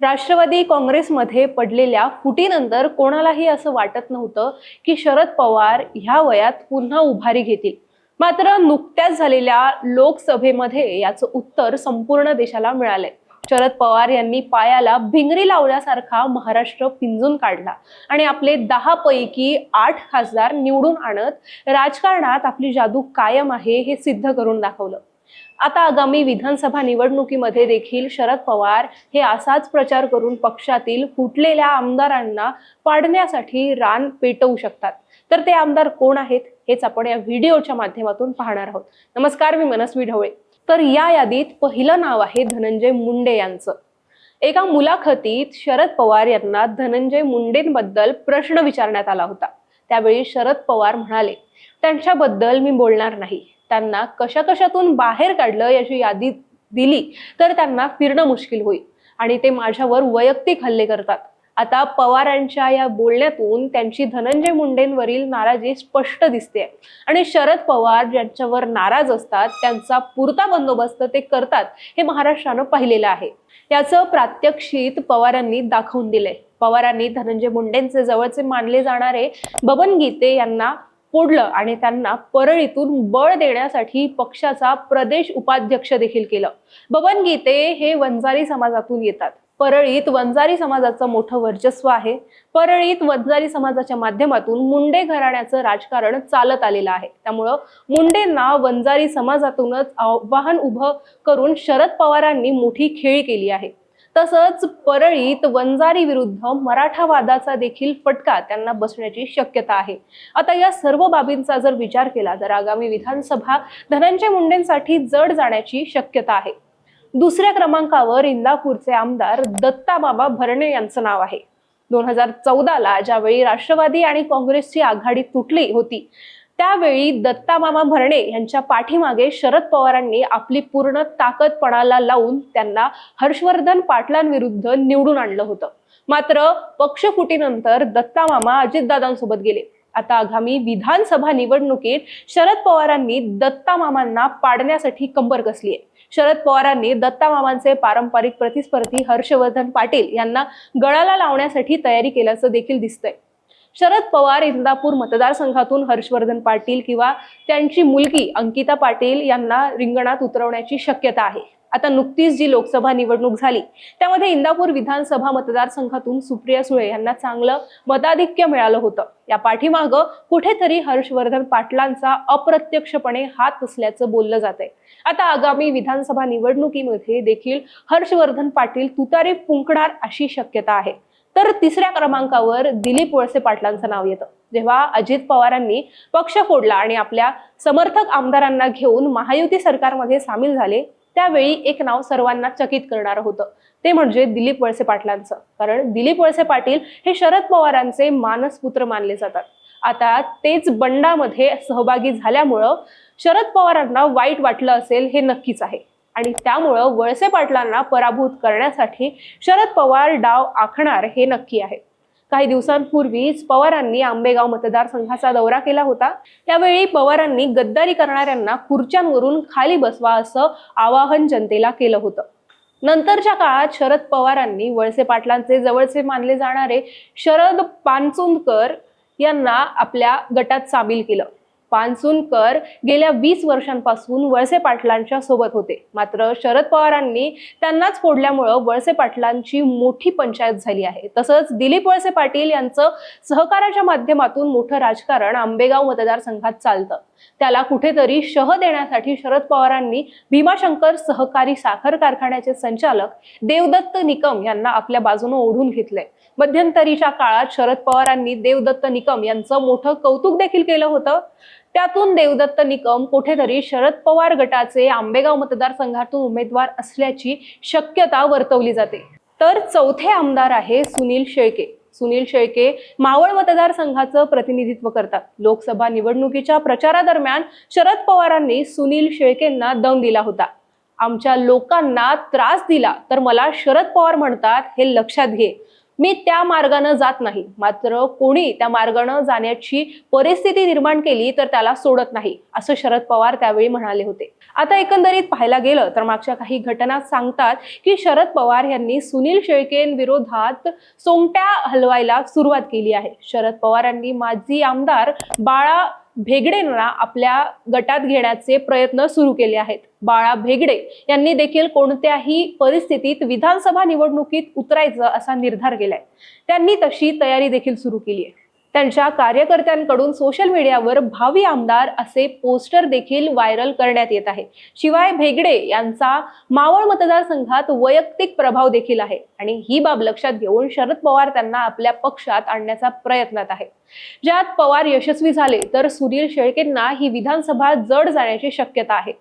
राष्ट्रवादी काँग्रेसमध्ये पडलेल्या फुटीनंतर कोणालाही असं वाटत नव्हतं की शरद पवार ह्या वयात पुन्हा उभारी घेतील. मात्र नुकत्याच झालेल्या लोकसभेमध्ये याचं उत्तर संपूर्ण देशाला मिळालंय. शरद पवार यांनी पायाला भिंगरी लावल्यासारखा महाराष्ट्र पिंजून काढला आणि आपले दहा पैकी आठ खासदार निवडून आणत राजकारणात आपली जादू कायम आहे हे सिद्ध करून दाखवलं. आता आगामी विधानसभा निवडणुकीमध्ये देखील शरद पवार हे असाच प्रचार करून पक्षातील फुटलेल्या आमदारांना पाडण्यासाठी रान पेटवू शकतात. तर ते आमदार कोण आहेत हेच आपण या व्हिडिओच्या माध्यमातून पाहणार आहोत. नमस्कार मी मनस्वी ढवळे तर या यादीत पहिलं नाव आहे धनंजय मुंडे यांचं. एका मुलाखतीत शरद पवार यांना धनंजय मुंडेंबद्दल प्रश्न विचारण्यात आला होता. त्यावेळी शरद पवार म्हणाले त्यांच्याबद्दल मी बोलणार नाही. त्यांना कशा कशातून बाहेर काढलं याची यादी दिली तर त्यांना फिरणं मुश्किल होईल. आणि ते माझ्यावर वैयक्तिक हल्ले करतात. आता पवारांच्या या बोलण्यातून त्यांची धनंजय मुंडेंवरील नाराजी स्पष्ट दिसते. आणि शरद पवार ज्यांच्यावर नाराज असतात त्यांचा पुरता बंदोबस्त ते करतात हे महाराष्ट्रानं पाहिलेलं आहे. याचं प्रात्यक्षित पवारांनी दाखवून दिलंय. पवारांनी धनंजय मुंडेंचे जवळचे मानले जाणारे बबन गीते यांना फोडलं आणि त्यांना परळीतून बळ देण्यासाठी पक्षाचा प्रदेश उपाध्यक्ष देखील केलं. बबन गीते हे वंजारी समाजातून येतात. परळीत वंजारी समाजाचं मोठं वर्चस्व आहे. परळीत वंजारी समाजाच्या माध्यमातून मुंडे घराण्याचं राजकारण चालत आलेलं आहे. त्यामुळं मुंडेंना वंजारी समाजातूनच आव्हान उभं करून शरद पवारांनी मोठी खेळी केली आहे. तसंच परळीत वंजारी विरुद्ध मराठावादाचा देखील फटका त्यांना बसण्याची शक्यता आहे. आता या सर्व बाबींचा जर विचार केला तर आगामी विधानसभा धनंजय मुंडेंसाठी जड जाण्याची शक्यता आहे. दुसऱ्या क्रमांकावर इंदापूरचे आमदार दत्ताबाबा भरणे यांचं नाव आहे. दोन हजार चौदाला ज्यावेळी राष्ट्रवादी आणि काँग्रेसची आघाडी तुटली होती त्यावेळी दत्तामामा भरणे यांच्या पाठीमागे शरद पवारांनी आपली पूर्ण ताकद पणाला लावून त्यांना हर्षवर्धन पाटलांविरुद्ध निवडून आणलं होतं. मात्र पक्षफुटीनंतर दत्तामामा अजितदादांसोबत गेले. आता आगामी विधानसभा निवडणुकीत शरद पवारांनी दत्तामामांना पाडण्यासाठी कंबर कसली आहे? शरद पवारांनी दत्तामामांचे पारंपरिक प्रतिस्पर्धी हर्षवर्धन पाटील यांना गळाला लावण्यासाठी तयारी केल्याचं देखील दिसतंय. शरद पवार इंदापूर मतदारसंघातून हर्षवर्धन पाटील किंवा त्यांची मुलगी अंकिता पाटील यांना रिंगणात उतरवण्याची शक्यता आहे. आता नुकतीच जी लोकसभा निवडणूक झाली त्यामध्ये इंदापूर विधानसभा मतदारसंघातून सुप्रिया सुळे यांना चांगलं मताधिक्य मिळालं होतं. या पाठीमागं कुठेतरी हर्षवर्धन पाटलांचा अप्रत्यक्षपणे हात असल्याचं बोललं जात आहे आता आगामी विधानसभा निवडणुकीमध्ये देखील हर्षवर्धन पाटील तुतारी फुंकणार अशी शक्यता आहे. तर तिसऱ्या क्रमांकावर दिलीप वळसे पाटलांचं नाव येतं. जेव्हा अजित पवारांनी पक्ष फोडला आणि आपल्या समर्थक आमदारांना घेऊन महायुती सरकारमध्ये सामील झाले त्यावेळी एक नाव सर्वांना चकित करणारं होतं. ते म्हणजे दिलीप वळसे पाटलांचं. कारण दिलीप वळसे पाटील हे शरद पवारांचे मानसपुत्र मानले जातात. आता तेच बंडामध्ये सहभागी झाल्यामुळं शरद पवारांना वाईट वाटलं असेल हे नक्कीच आहे. आणि त्यामुळं वळसे पाटलांना पराभूत करण्यासाठी शरद पवार डाव आखणार हे नक्की आहे. काही दिवसांपूर्वीच पवारांनी आंबेगाव मतदारसंघाचा दौरा केला होता. त्यावेळी पवारांनी गद्दारी करणाऱ्यांना खुर्च्यांवरून खाली बसवा असं आवाहन जनतेला केलं होतं. नंतरच्या काळात शरद पवारांनी वळसे पाटलांचे जवळचे मानले जाणारे शरद पानचुंदकर यांना आपल्या गटात सामील केलं. पानसुनकर गेल्या वीस वर्षांपासून वळसे पाटलांच्या सोबत होते. मात्र शरद पवारांनी त्यांनाच फोडल्यामुळं वळसे पाटलांची मोठी पंचायत झाली आहे. तसंच दिलीप वळसे पाटील यांचं सहकाराच्या माध्यमातून मोठं राजकारण आंबेगाव मतदारसंघात चालतं. त्याला कुठेतरी शह देण्यासाठी शरद पवारांनी भीमाशंकर सहकारी साखर कारखान्याचे संचालक देवदत्त निकम यांना आपल्या बाजूने ओढून घेतले मध्यंतरीच्या काळात शरद पवारांनी देवदत्त निकम यांचं मोठं कौतुक देखील केलं होतं. त्यातून देवदत्त निकम कुठेतरी शरद पवार गटाचे आंबेगाव मतदारसंघातून उमेदवार असल्याची शक्यता वर्तवली जाते. तर चौथे आमदार आहे सुनील शेळके. सुनील शेळके मावळ मतदारसंघाचं प्रतिनिधित्व करतात. लोकसभा निवडणुकीच्या प्रचारादरम्यान शरद पवारांनी सुनील शेळकेंना दम दिला होता. आमच्या लोकांना त्रास दिला तर मला शरद पवार म्हणतात हे लक्षात घे. मी त्या मार्गानं जात नाही. मात्र कोणी त्या मार्गानं जाण्याची परिस्थिती निर्माण केली तर त्याला सोडत नाही असं शरद पवार त्यावेळी म्हणाले होते. आता एकंदरीत पाहायला गेलं तर मागच्या काही घटना सांगतात की शरद पवार यांनी सुनील शेळकेंविरोधात सोंगट्या हलवायला सुरुवात केली आहे. शरद पवार यांनी माजी आमदार बाळा भेगडेंना आपल्या गटात घेण्याचे प्रयत्न सुरू केले आहेत. बाळा भेगडे यांनी देखील कोणत्याही परिस्थितीत विधानसभा निवडणुकीत उतरायचं असा निर्धार केलाय. त्यांनी तशी तयारी देखील सुरू केली आहे. त्यांच्या कार्यकर्त्यांकडून सोशल मीडियावर भावी आमदार असे पोस्टर देखील व्हायरल करण्यात येत आहे. शिवाय भेगडे यांचा मावळ मतदारसंघात वैयक्तिक प्रभाव देखील आहे. आणि ही बाब लक्षात घेऊन शरद पवार त्यांना आपल्या पक्षात आणण्याचा प्रयत्नात आहे. ज्यात पवार यशस्वी झाले तर सुनील शेळकेंना ही विधानसभा जड जाण्याची शक्यता आहे.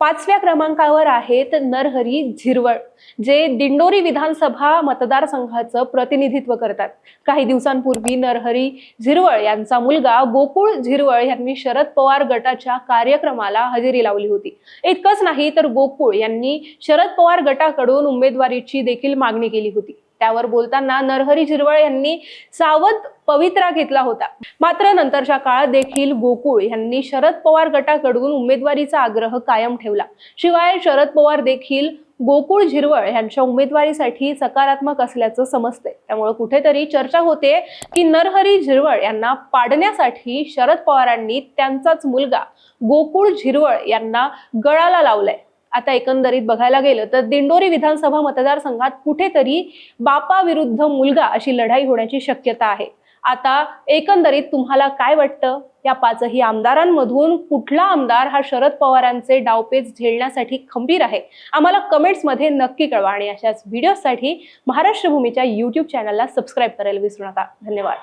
पाचव्या क्रमांकावर आहेत नरहरी झिरवळ जे दिंडोरी विधानसभा मतदारसंघाचं प्रतिनिधित्व करतात. काही दिवसांपूर्वी नरहरी झिरवळ यांचा मुलगा गोकुळ झिरवळ यांनी शरद पवार गटाच्या कार्यक्रमाला हजेरी लावली होती. इतकंच नाही तर गोकुळ यांनी शरद पवार गटाकडून उमेदवारीची देखील मागणी केली होती. त्यावर बोलताना नरहरी झिरवळ यांनी सावध पवित्रा घेतला होता. मात्र नंतरच्या काळात देखील गोकुळ यांनी शरद पवार गटाकडून उमेदवारीचा आग्रह कायम ठेवला. शिवाय शरद पवार देखील गोकुळ झिरवळ यांच्या उमेदवारीसाठी सकारात्मक असल्याचं समजतंय. त्यामुळे कुठेतरी चर्चा होते की नरहरी झिरवळ यांना पाडण्यासाठी शरद पवारांनी त्यांचाच मुलगा गोकुळ झिरवळ यांना गळाला लावलाय. आता एकंदरीत बघायला गेलं तर दिंडोरी विधानसभा मतदारसंघात कुठेतरी बापा विरुद्ध मुलगा अशी लढाई होण्याची शक्यता आहे. आता एकंदरीत तुम्हाला काय वाटतं? या पाचही आमदारांमधून कुठला आमदार हा शरद पवारांचे डावपेच झेलण्यासाठी खंबीर आहे? आम्हाला कमेंट्समध्ये नक्की कळवा आणि अशाच व्हिडिओसाठी महाराष्ट्र भूमीच्या युट्यूब चॅनलला सबस्क्राईब करायला विसरू नका. धन्यवाद.